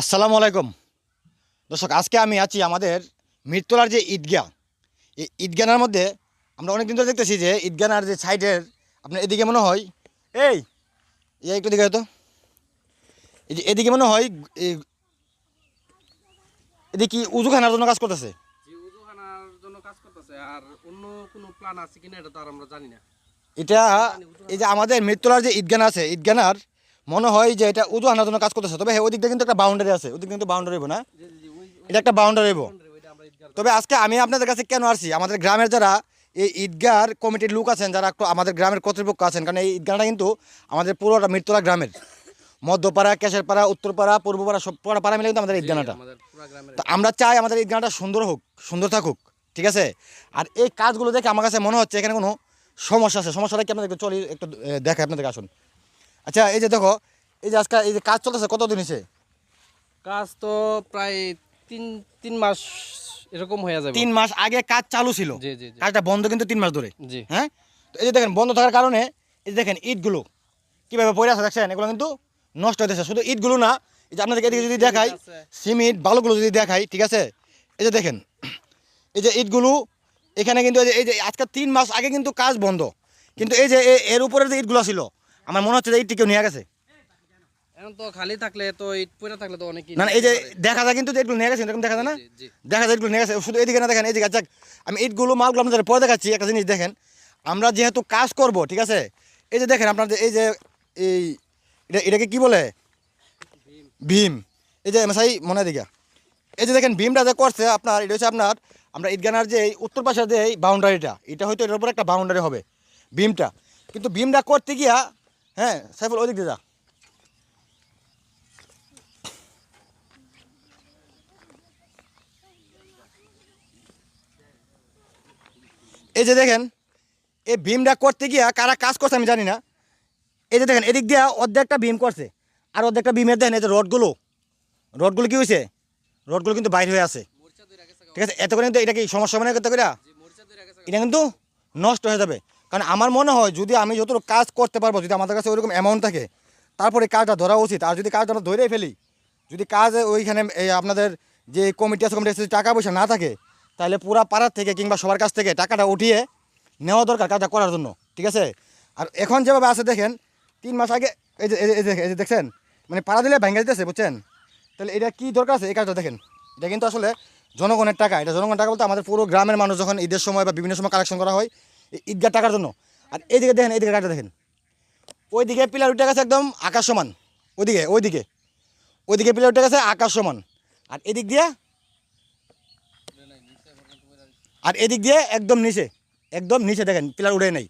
আসসালামু আলাইকুম। দর্শক আজকে আমি আছি আমাদের মিরতলার যে ঈদগাহ এই ঈদগানার মধ্যে আমরা অনেক দিন ধরে দেখতেছি যে ঈদগানার যে সাইডের আপনার এদিকে মনে হয় এই এই একটু দিকে তো। এই যে এদিকে মনে হয় এই এদিকে কি উজুখানার জন্য কাজ করতেছে? এটা তো আর আমরা জানি না। এটা এই যে আমাদের মিরতলার যে ঈদগানা আছে ঈদগানার মনে হয় যে এটা উজুখানার জন্য কাজ করতেছে। তবে হ্যাঁ ওই দিক দিয়ে কিন্তু একটা বাউন্ডারি আছে। ওদিক কিন্তু বাউন্ডারি হইব না। এটা একটা বাউন্ডারি হইব। তবে আজকে আমি আপনাদের কাছে কেন আসছি? আমাদের গ্রামের যারা এই ঈদগার কমিটির লোক আছেন যারা একটু আমাদের গ্রামের কর্তৃপক্ষ আছেন কারণ এই ঈদগাহটা কিন্তু আমাদের পুরোটা মৃত্যুলা গ্রামের। মধ্যপাড়া কেশেরপাড়া উত্তরপাড়া পূর্বপাড়া সব পুরো পাড়া মিলে কিন্তু আমাদের পুরো তো আমরা চাই আমাদের ঈদগাহটা সুন্দর হোক সুন্দর থাকুক ঠিক আছে? আর এই কাজগুলো দেখে আমার কাছে মনে হচ্ছে এখানে কোনো সমস্যা আছে। সমস্যাটা কি আপনাদের চলি একটু দেখে আপনাদের আসুন। আচ্ছা এই যে দেখো এই যে আজকে এই যে কাজ চলতেছে কতদিন হয়েছে কাজ তো প্রায় তিন তিন মাস এরকম হয়ে যাবে তিন মাস আগে কাজ চালু ছিল জি জি জি কাজটা বন্ধ কিন্তু তিন মাস ধরে জি হ্যাঁ তো এই যে দেখেন বন্ধ থাকার কারণে এই যে দেখেন ইটগুলো কীভাবে পড়ে আছে দেখছেন এগুলো কিন্তু নষ্ট হতেছে শুধু ইটগুলো না এই যে আপনাদেরকে এদিকে যদি দেখাই সিমেন্ট বালুগুলো যদি দেখাই ঠিক আছে এই যে দেখেন এই যে ইটগুলো এখানে কিন্তু এই যে- আজকে তিন মাস আগে কিন্তু কাজ বন্ধ কিন্তু এই যে এর উপরে যে ইটগুলো ছিল আমার মনে হচ্ছে যে ইটটি কেউ নিয়ে গেছে। এখন তো খালি থাকলে তো ইট পড়ে থাকলে তো অনেকই না এই যে দেখা যায় কিন্তু ইটগুলো নিয়ে গেছে এরকম দেখা যায় না? দেখা যায় ইটগুলো নিয়ে গেছে। শুধু এদিকে না দেখেন এদিকে আচ্ছা আমি ইটগুলো মালগুলো আপনাদের পরে দেখাচ্ছি একটা জিনিস দেখেন। আমরা যেহেতু কাজ করব ঠিক আছে? এই যে দেখেন আপনার যে এই যে এই এটা এটাকে কি বলে? ভীম। এই যে মেসাই মনে দিকে এই যে দেখেন ভীমটা যে করছে আপনার এটা হচ্ছে আপনার আমরা ঈদগানার যে উত্তর পাশের যে এই বাউন্ডারিটা এটা হয়তো এটার উপর একটা বাউন্ডারি হবে ভীমটা। কিন্তু ভীমটা করতে গিয়া হ্যাঁ সাইফুল ওদিক দিয়ে যা। এই যে দেখেন এই ভীমটা করতে গিয়া কারা কাজ করছে আমি জানি না। এই যে দেখেন এদিক দিয়া অর্ধেকটা ভীম করছে আর অর্ধেকটা ভীমের দেখেন এই যে রডগুলো। রডগুলো কি হয়েছে রডগুলো কিন্তু বাইর হয়ে আছে। ঠিক আছে এত করে কিন্তু এটা কি সমস্যা মনে করতে করে এটা কিন্তু নষ্ট হয়ে যাবে। কারণ আমার মনে হয় যদি আমি যতটুকু কাজ করতে পারব, যদি আমাদের কাছে ওইরকম অ্যামাউন্ট থাকে, তারপরে কাজটা ধরা উচিত। আর যদি কাজটা আমরা ধরেই ফেলি, যদি কাজ ওইখানে আপনাদের যে কমিটি আছে কমিটি আছে টাকা পয়সা না থাকে, তাহলে পুরা পাড়ার থেকে কিংবা সবার কাছ থেকে টাকাটা উঠিয়ে নেওয়া দরকার কাজটা করার জন্য, ঠিক আছে? আর এখন যেভাবে আছে দেখেন, তিন মাস আগে, এই যে এই যে দেখছেন মানে পাড়া দিলে ভেঙে দিতেছে, বুঝছেন? তাহলে এটা কি দরকার আছে? এই কাজটা দেখেন। এটা কিন্তু আসলে জনগণের টাকা। এটা জনগণের টাকা বলতে আমাদের পুরো গ্রামের মানুষ যখন ঈদের সময় বা বিভিন্ন সময় কালেকশন করা হয় এই ঈদগাহ টাকার জন্য। আর এইদিকে দেখেন, এইদিকে কাজটা দেখেন। ওইদিকে পিলার উঠে গেছে একদম আকাশ সমান। ওইদিকে ওইদিকে। ওইদিকে পিলার উঠে গেছে আকাশ সমান। আর এদিক দিয়ে আর এদিক দিয়ে একদম নিচে একদম নিচে দেখেন, পিলার উঠে নেই।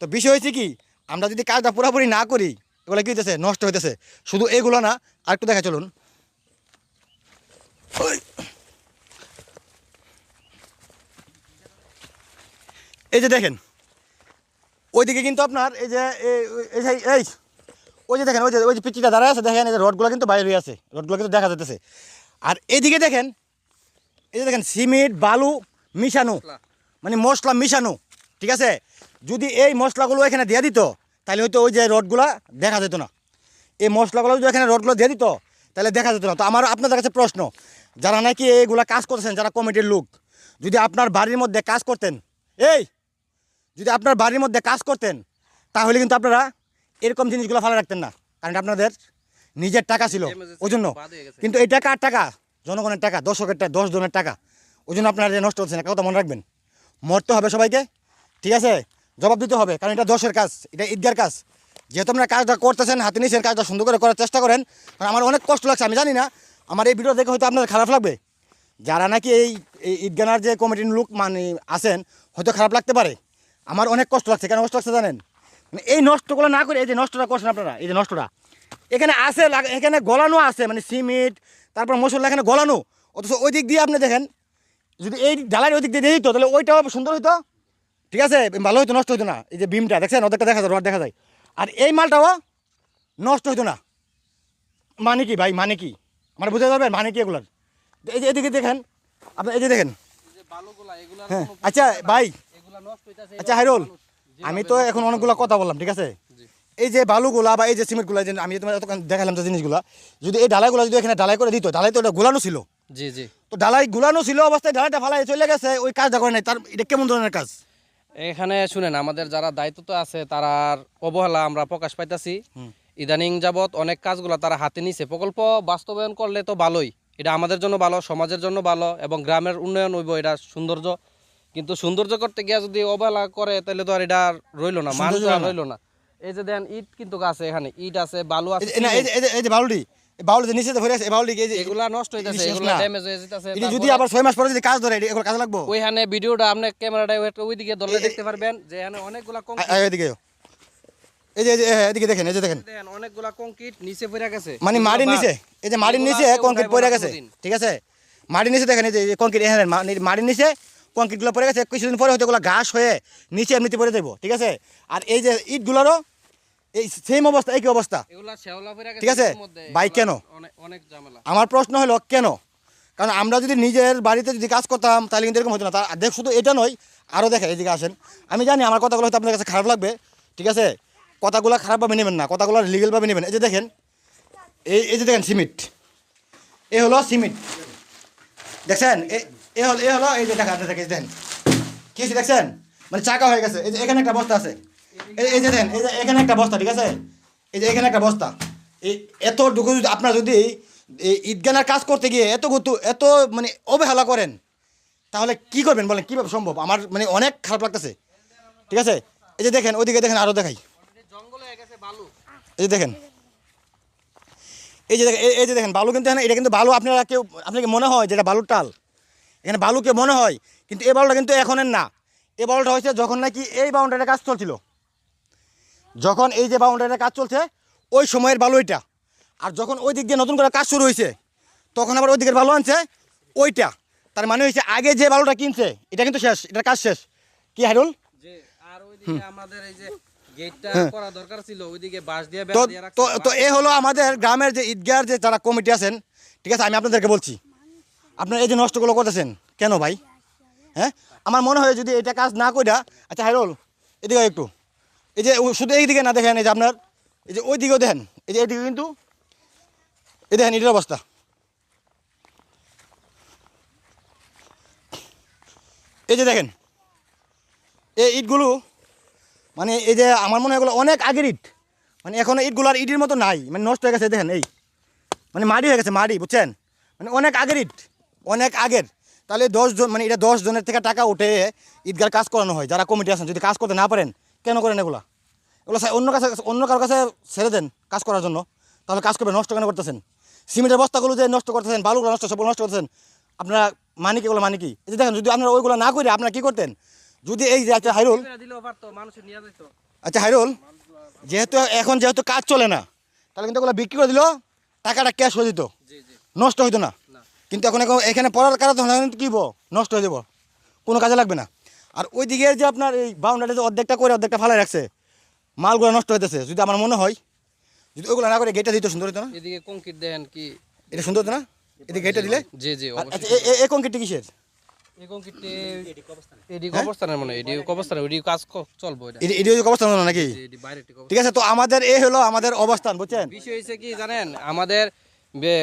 তো বিষয় হয়েছে কি, আমরা যদি কাজটা পুরোপুরি না করি, এগুলো কি হইতেছে? নষ্ট হইতেছে। শুধু এগুলো না আর একটু দেখা চলুন এই যে দেখেন ওইদিকে কিন্তু আপনার এই যে এই- এই এই ওই যে দেখেন ওই যে ওই যে পিচিটা দাঁড়ায় আছে দেখেন এই যে রডগুলো কিন্তু বাইরে হয়ে আছে রডগুলো কিন্তু দেখা যেতেছে আর এইদিকে দেখেন এই যে দেখেন সিমেন্ট বালু মিশানো মানে মশলা মিশানো ঠিক আছে? যদি এই মশলাগুলো এখানে দিয়ে দিত তাহলে হয়তো ওই যে রডগুলা দেখা যেত না। এই মশলাগুলো যদি এখানে রডগুলো দিয়ে দিত তাহলে দেখা যেত না। তো আমার আপনাদের কাছে প্রশ্ন যারা নাকি এইগুলা কাজ করতেছেন যারা কমিটির লোক যদি আপনার বাড়ির মধ্যে কাজ করতেন এই যদি আপনার বাড়ির মধ্যে কাজ করতেন তাহলে কিন্তু আপনারা এরকম জিনিসগুলো ভালো রাখতেন না। কারণ আপনাদের নিজের টাকা ছিল। ওই জন্য। কিন্তু এই টাকা আর টাকা জনগণের টাকা দর্শকের টাকা দশ জনের টাকা ওই জন্য আপনারা যে নষ্ট হচ্ছেন একটা কথা মনে রাখবেন। মরতে হবে সবাইকে। ঠিক আছে? জবাব দিতে হবে। কারণ এটা দশের কাজ এটা ঈদগার কাজ। যেহেতু আপনারা কাজটা করতেছেন হাতে নিয়েছেন কাজটা সুন্দর করে করার চেষ্টা করেন কারণ আমার অনেক কষ্ট লাগছে আমি জানি না। আমার এই ভিডিও দেখে হয়তো আপনাদের খারাপ লাগবে। যারা নাকি এই এই ঈদগানার যে কমিটির লোক মানে আছেন হয়তো খারাপ লাগতে পারে। আমার অনেক কষ্ট লাগছে। কেন কষ্ট লাগছে জানেন? মানে এই নষ্টগুলো না করে এই যে নষ্টটা করছেন আপনারা এই যে নষ্টটা। এখানে আছে এখানে গলানো আছে মানে সিমেন্ট তারপর মশলা এখানে গলানো। অথচ ওই দিক দিয়ে আপনি দেখেন যদি এই ঢালাই ওই দিক দিয়ে দিয়ে দিত তাহলে ওইটাও সুন্দর হতো ঠিক আছে? ভালো হতো নষ্ট হতো না। এই যে বিমটা দেখছেন? ওদেরটা দেখা যায় রড দেখা যায়। আর এই মালটাও নষ্ট হতো না। মানে কি ভাই? মানে কি? আমার বুঝতে পারবেন মানে কি এগুলার? এই যে এদিকে দেখেন আপনি এই যে দেখেন। হ্যাঁ আচ্ছা ভাই আচ্ছা হাইরুল আমি তো এখন অনেকগুলো কথা বললাম ঠিক আছে? এই যে বালুগুলা বা এই যে সিমেন্টগুলা যে আমি তোমার দেখালাম যে জিনিসগুলা যদি এই ডালাইগুলো যদি এখানে ডালাই করে দিত ডালাই তো ওটা গুলানো ছিল। জি জি। তো ডালাই গুলানো ছিল অবস্থায় ডালাইটা ফালাই চলে গেছে ওই কাজটা করে নাই তার এটা কেমন ধরনের কাজ? এখানে শুনেন আমাদের যারা দায়িত্ব তো আছে তারা অবহেলা আমরা প্রকাশ পাইতাছি। ইদানিং যাবত অনেক কাজগুলো তারা হাতে নিছে। প্রকল্প বাস্তবায়ন করলে তো ভালোই। এটা আমাদের জন্য ভালো সমাজের জন্য ভালো এবং গ্রামের উন্নয়ন হইব এটা সৌন্দর্য কিন্তু সৌন্দর্য করতে গিয়া যদি অবহেলা করে তাহলে তো আর এটা রইল না মান আর রইল না। এই যে দেন ইট কিন্তু আছে এখানে ইট আছে বালু আছে এই না, এই যে- এই যে- এই যে বাউলটি এই বাউল যে নিচে ভরে আছে এই এই যে এগুলা নষ্ট হইতাছে এগুলা ড্যামেজ হয়ে যেতেছে এটা যদি আবার ছয় মাস পরে যদি কাজ ধরে এগুলো কাজে লাগবো? ওইখানে ভিডিওটা আপনি ক্যামেরাটা ওইদিকে ধরলে দেখতে পারবেন যে এখানে অনেকগুলা কংক্রিট আ- এই যে এদিকে দেখেন এই যে দেখেন। দেন অনেকগুলা কংক্রিট নিচে পড়ে গেছে। মানে মাটির নিচে এই যে মাটির নিচে কংক্রিট পড়ে গেছে ঠিক আছে? মাটির নিচে দেখেন এই যে কংক্রিট এখানে মাটির নিচে কংক্রিটগুলো পড়ে গেছে কিছুদিন পরে হয়তো এগুলো ঘাস হয়ে নিচে এমনিতে পড়ে যাব ঠিক আছে? আর এই যে ইটগুলোরও এই সেম অবস্থা একই অবস্থা। ঠিক আছে? এগুলা কেন? আমার প্রশ্ন হলো কেন? কারণ আমরা যদি নিজের বাড়িতে যদি কাজ করতাম তাহলে কিন্তু এরকম হতো না। তার দেখ শুধু এটা নয় আরও দেখে এদিকে আসেন। আমি জানি আমার কথাগুলো হয়তো আপনার কাছে খারাপ লাগবে ঠিক আছে? কথাগুলো খারাপভাবে নেবেন না কথাগুলো লিগেলভাবে নেবেন। এই যে দেখেন এই এই যে দেখেন সিমেন্ট এ হলো সিমেন্ট দেখছেন? এ- হলো এ হলো এই যে দেখা দেখেন দেখেন কি দেখছেন মানে চাকা হয়ে গেছে এই যে এখানে একটা বস্তা আছে এই- যে দেখেন এই যে এখানে একটা বস্তা ঠিক আছে এই যে এখানে একটা বস্তা এই এতটুকু যদি আপনার যদি ঈদগানার কাজ করতে গিয়ে এত গুতু এত মানে অবহেলা করেন তাহলে কি করবেন বলেন কীভাবে সম্ভব আমার মানে অনেক খারাপ লাগতেছে ঠিক আছে এই যে দেখেন ওইদিকে দেখেন আরও দেখাই হয়ে এই যে দেখেন এই যে দেখেন এই- যে দেখেন বালু কিন্তু এটা কিন্তু বালু আপনারা কেউ আপনাকে মনে হয় যেটা বালুর টাল এখানে বালুকে মনে হয় কিন্তু এই বালুটা কিন্তু এখনের না। এই বালুটা হয়েছে যখন নাকি এই বাউন্ডারির কাজ চলছিল। যখন এই যে বাউন্ডারির কাজ চলছে ওই সময়ের বালু এটা। আর যখন ওই দিক দিয়ে নতুন করে কাজ শুরু হয়েছে তখন আবার ওই দিকের বালু আনছে ওইটা। তার মানে হয়েছে আগে যে বালুটা কিনছে এটা কিন্তু শেষ এটার কাজ শেষ। কি হারুল যে আর ওইদিকে আমাদের এই যে গেটটা করা দরকার ছিল ওইদিকে বাঁশ দিয়ে তো বেড়া দিয়ে রাখছে। তো তো এ হলো আমাদের গ্রামের যে ঈদগার যে যারা কমিটি আছেন ঠিক আছে আমি আপনাদেরকে বলছি। আপনারা এই যে নষ্টগুলো করতেছেন, কেন ভাই? হ্যাঁ? আমার মনে হয় যদি এটা কাজ না কইরা আচ্ছা হাইরুল, এদিকে একটু। এই যে শুধু এইদিকে না দেখেন, এই যে আপনার, এই যে ওই দিকেও দেখেন, এই যে এইদিকে কিন্তু, এই দেখেন এটার অবস্থা। এই যে দেখেন, এই ইটগুলো মানে এই যে আমার মনে হয় এগুলো অনেক আগের ইট। মানে এখন ইটগুলো আর ইটের মতো নাই মানে নষ্ট হয়ে গেছে, দেখেন, এই। মানে মাটি হয়ে গেছে মাটি বুঝছেন? মানে অনেক আগের ইট। অনেক আগের। তাহলে দশজন মানে এটা দশ জনের থেকে টাকা উঠে ঈদগার কাজ করানো হয় যারা কমিটি আছেন যদি কাজ করতে না পারেন কেন করেন এগুলা? এগুলো অন্য কাছে অন্য কারোর কাছে ছেড়ে দেন কাজ করার জন্য তাহলে কাজ করবে নষ্ট কেন করতেছেন? সিমেন্টের বস্তাগুলো যে নষ্ট করতেছেন বালুগুলো নষ্ট সবগুলো নষ্ট করতেছেন আপনারা মানি কি এগুলো মানি কি? এই যে দেখেন যদি আপনারা ওইগুলো না করে আপনারা কী করতেন? যদি এই যে একটা হাইরুল আচ্ছা হাইরুল যেহেতু এখন যেহেতু কাজ চলে না তাহলে কিন্তু ওগুলো বিক্রি করে দিল টাকাটা ক্যাশ হয়ে জি। নষ্ট হইতো না। কিন্তু এখন এখন এখানে পড়ার কারণে কী? নষ্ট হয়ে যাব। কোনো কাজে লাগবে না। আর ওই দিকের যে আপনার এই বাউন্ডারি যে অর্ধেকটা করে অর্ধেকটা ফালাই রাখছে মালগুলো নষ্ট হইতেছে যদি আমার মনে হয়। যদি ওইগুলো না করে গেটটা দিত সুন্দর হতো না? এদিকে কংক্রিট দেখেন কি? এটা সুন্দর হতো না? এদিকে গেটটা দিলে? জি জি আচ্ছা কিসের? এই কংক্রিটে এডি কবরস্থানের এডি কবরস্থানের এডি কাজ ক- চলবো এটা। এটি এটি অবস্থা নাকি? জি, এডি বাইরে একটি কবরস্থান। ঠিক আছে তো আমাদের এ হলো আমাদের অবস্থান বুঝছেন? বিষয় হয়েছে কি জানেন? আমাদের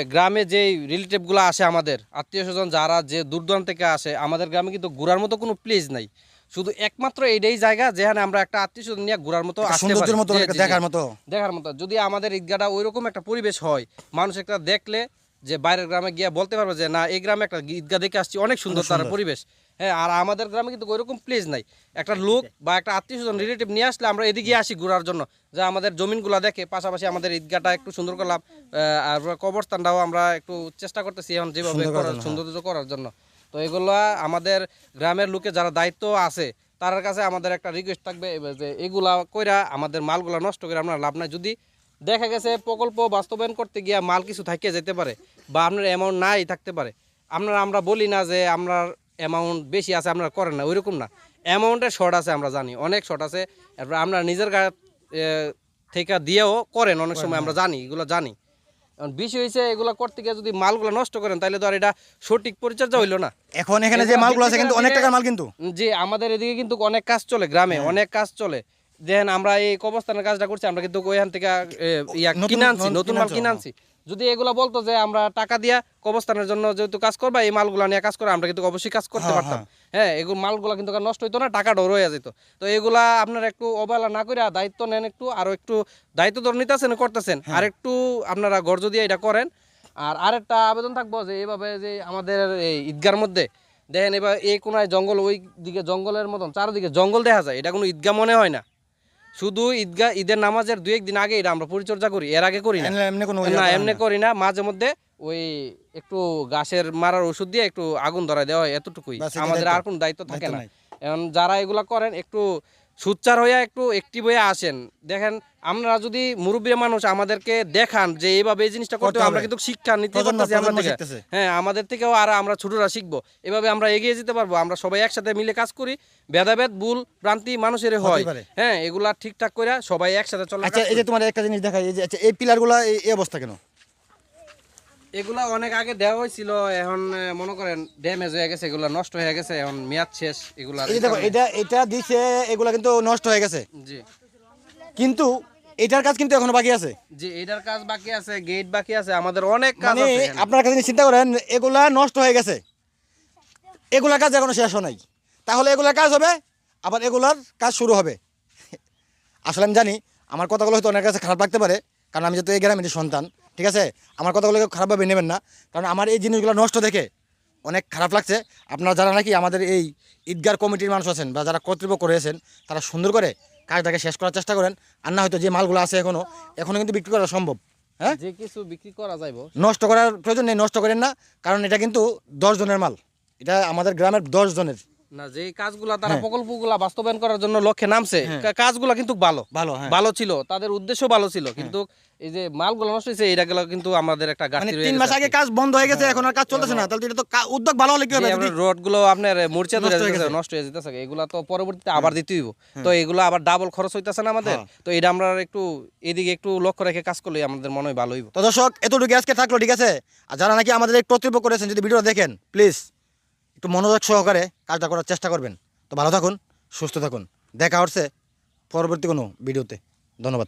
গ্রামে যে রিলেটিভগুলো আসে আমাদের আত্মীয় স্বজন যারা যে দূর দূরান্ত থেকে আসে আমাদের গ্রামে কিন্তু ঘোরার মতো কোনো প্লেস নাই। শুধু একমাত্র এইটাই জায়গা যেখানে আমরা একটা আত্মীয় স্বজন নিয়ে ঘোরার মতো সৌন্দর্যের মতো। দেখার মতো। দেখার মতো। যদি আমাদের ঈদগাটা ওইরকম একটা পরিবেশ হয় মানুষ একটা দেখলে যে বাইরের গ্রামে গিয়ে বলতে পারবে যে না এই গ্রামে একটা ঈদগা দেখে আসছি। অনেক সুন্দর তার পরিবেশ। হ্যাঁ আর আমাদের গ্রামে কিন্তু ওইরকম প্লেস নাই। একটা লোক বা একটা আত্মীয় স্বজন রিলেটিভ নিয়ে আসলে আমরা এদিকে আসি ঘোরার জন্য। যে আমাদের জমিনগুলো দেখে পাশাপাশি আমাদের ঈদগাটা একটু সুন্দর করলাম আর কবরস্থানটাও আমরা একটু চেষ্টা করতেছি এখন যেভাবে জন্য, সৌন্দর্য করার জন্য। তো এগুলো আমাদের গ্রামের লোকে যারা দায়িত্ব আছে তার কাছে আমাদের একটা রিকোয়েস্ট থাকবে যে এগুলা কইরা আমাদের মালগুলা নষ্ট করে আমরা লাভ নাই। যদি দেখা গেছে প্রকল্প বাস্তবায়ন করতে গিয়ে মাল কিছু থাকিয়ে যেতে পারে বা আপনার অ্যামাউন্ট নাই থাকতে পারে আপনার আমরা বলি না যে আপনার অ্যামাউন্ট বেশি আছে আপনারা করেন না ওইরকম না। অ্যামাউন্টের শর্ট আছে আমরা জানি অনেক শর্ট আছে। এরপর আমরা নিজের গা থেকে দিয়েও করেন অনেক সময় আমরা জানি এগুলো জানি। বিষয় হয়েছে এগুলো করতে গিয়ে যদি মালগুলো নষ্ট করেন তাহলে তো আর এটা সঠিক পরিচর্যা হইল না। এখন এখানে যে মালগুলো আছে কিন্তু অনেক টাকার মাল কিন্তু। যে আমাদের এদিকে কিন্তু অনেক কাজ চলে গ্রামে অনেক কাজ চলে। দেখেন আমরা এই কবস্থানের কাজটা করছি আমরা কিন্তু ওইখান থেকে ইয়া কিনে আনছি নতুন মাল কিনে আনছি। যদি এগুলা বলতো যে আমরা টাকা দিয়া কবস্থানের জন্য যেহেতু কাজ করবা এই মালগুলা নিয়ে কাজ করে আমরা কিন্তু অবশ্যই কাজ করতে হ্যাঁ, পারতাম। হ্যাঁ। এগুলো মালগুলা কিন্তু নষ্ট হইতো না টাকাটাও রয়ে যেত। তো এগুলা আপনারা একটু অবহেলা না করে দায়িত্ব নেন একটু আরও একটু দায়িত্ব তো নিতেছেন করতেছেন। হ্যাঁ। আর একটু আপনারা গর্জ দিয়ে এটা করেন। আর আরেকটা আবেদন থাকব যে এইভাবে যে আমাদের এই ঈদগার মধ্যে দেখেন এবার এই কোনায় জঙ্গল ওই দিকে জঙ্গলের মতন চারদিকে জঙ্গল দেখা যায়। এটা কোনো ঈদগা মনে হয় না। শুধু ঈদগাহ ঈদের নামাজের দু একদিন আগে এটা আমরা পরিচর্যা করি এর আগে করি না। না এমনি করি না মাঝে মধ্যে ওই একটু গাছের মারার ওষুধ দিয়ে একটু আগুন ধরাই দেওয়া হয় এতটুকুই। আমাদের আর। কোনো দায়িত্ব থাকে না। এখন যারা এগুলা করেন একটু সুচ্চার হইয়া একটু একটিভ হয়ে আসেন। দেখেন আমরা যদি মুরব্বী মানুষ আমাদেরকে দেখান যে এইভাবে এই জিনিসটা করতে আমরা কিন্তু শিক্ষা নিতে পারতেছি আমরা থেকে হ্যাঁ আমাদের থেকেও আর আমরা ছোটরা শিখব। এভাবে আমরা এগিয়ে যেতে পারব আমরা সবাই একসাথে মিলে কাজ করি। ভেদাভেদ ভুল ভ্রান্তি মানুষের হয়। হ্যাঁ এগুলা ঠিকঠাক করে সবাই একসাথে চলে আচ্ছা এই যে তোমার একটা জিনিস দেখাই এই যে আচ্ছা এই পিলারগুলো এই অবস্থা কেন? এগুলা অনেক আগে দেওয়া হয়েছিল এখন মনে করেন ড্যামেজ হয়ে গেছে এগুলা নষ্ট হয়ে গেছে এখন মেয়াদ শেষ এগুলা এই দেখো এটা এটা দিছে এগুলা কিন্তু নষ্ট হয়ে গেছে। জি। কিন্তু এটার কাজ কিন্তু এখনও বাকি আছে? জি এটার কাজ বাকি আছে গেট বাকি আছে আমাদের অনেক কাজ মানে আছে আপনার কাছে চিন্তা করেন এগুলা নষ্ট হয়ে গেছে। এগুলার কাজ এখনও শেষ হয় নাই। তাহলে এগুলার কাজ হবে আবার এগুলার কাজ শুরু হবে। আসলে আমি জানি আমার কথাগুলো হয়তো অনেক কাছে খারাপ লাগতে পারে কারণ আমি যেহেতু এই গ্রামের সন্তান ঠিক আছে? আমার কথাগুলো কেউ খারাপভাবে নেবেন না কারণ আমার এই জিনিসগুলো নষ্ট দেখে অনেক খারাপ লাগছে। আপনারা যারা নাকি আমাদের এই ঈদগার কমিটির মানুষ আছেন বা যারা কর্তৃপক্ষ রয়েছেন তারা সুন্দর করে কাজটাকে শেষ করার চেষ্টা করেন। আর না হয়তো যে মালগুলো আছে এখনও এখনও কিন্তু বিক্রি করা সম্ভব হ্যাঁ? যে কিছু বিক্রি করা যাইব। নষ্ট করার প্রয়োজন নেই নষ্ট করেন না কারণ এটা কিন্তু দশ জনের মাল। এটা আমাদের গ্রামের দশ জনের। না যে কাজগুলা তারা প্রকল্পগুলা বাস্তবায়ন করার জন্য লক্ষ্যে নামছে কাজগুলা কিন্তু ভালো। ভালো হ্যাঁ। ভালো ছিল তাদের উদ্দেশ্য ভালো ছিল কিন্তু এই যে মালগুলো নষ্ট হয়েছে এটা গেল কিন্তু আমাদের একটা মানে তিন মাস আগে কাজ বন্ধ হয়ে গেছে এখন আর কাজ চলতেছে না তাহলে তো এটা তো উদ্যোগ ভালো হলে কি হবে? যে যদি আপনার মূর্ছা ধরে নষ্ট হয়ে যেতেছে এগুলা তো পরবর্তীতে আবার দিতে হইব। তো এগুলো আবার ডাবল খরচ হইতেছে না আমাদের। হ্যাঁ। তো এটা আমরা একটু এদিকে একটু লক্ষ্য রেখে কাজ করলে আমাদের মনে হয় ভালো হইব। তো দর্শক এতটুকু আজকে থাকল ঠিক আছে? আর যারা নাকি আমাদের কর্তৃপক্ষ করেছেন যদি ভিডিও দেখেন প্লিজ একটু মনোযোগ সহকারে কাজটা করার চেষ্টা করবেন। তো ভালো থাকুন, সুস্থ থাকুন। দেখা হচ্ছে পরবর্তী কোনো ভিডিওতে। ধন্যবাদ।